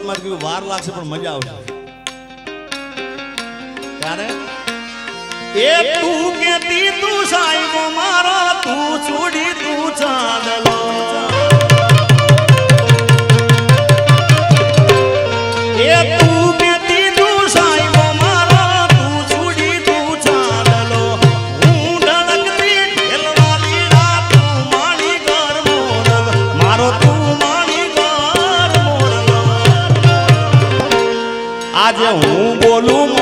શરૂઆતમાં કીધું, વાર લાગશે, પણ મજા આવશે. ત્યારે, એ તું કેતી તું સાહેબ મારા, તું છોડી તું ચાંદલો. એ આજે હું બોલું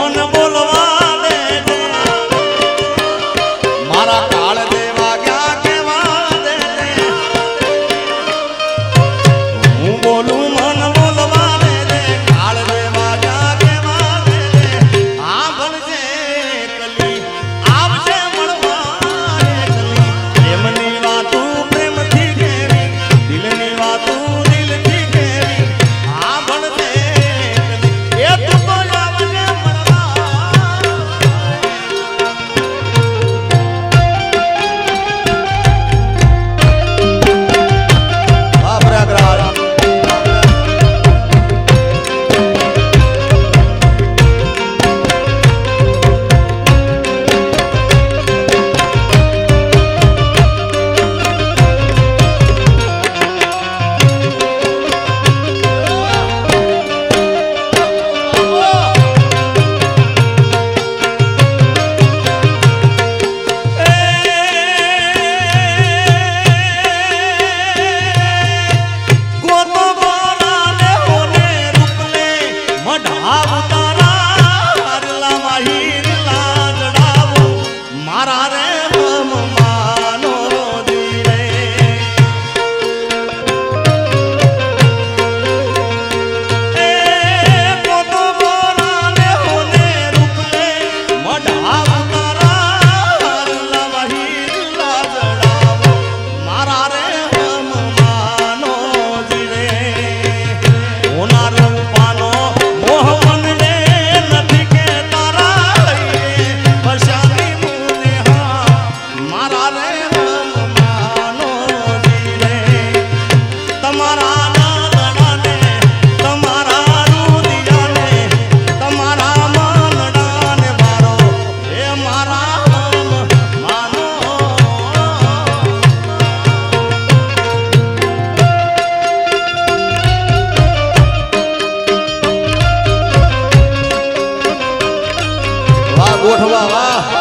我说爸爸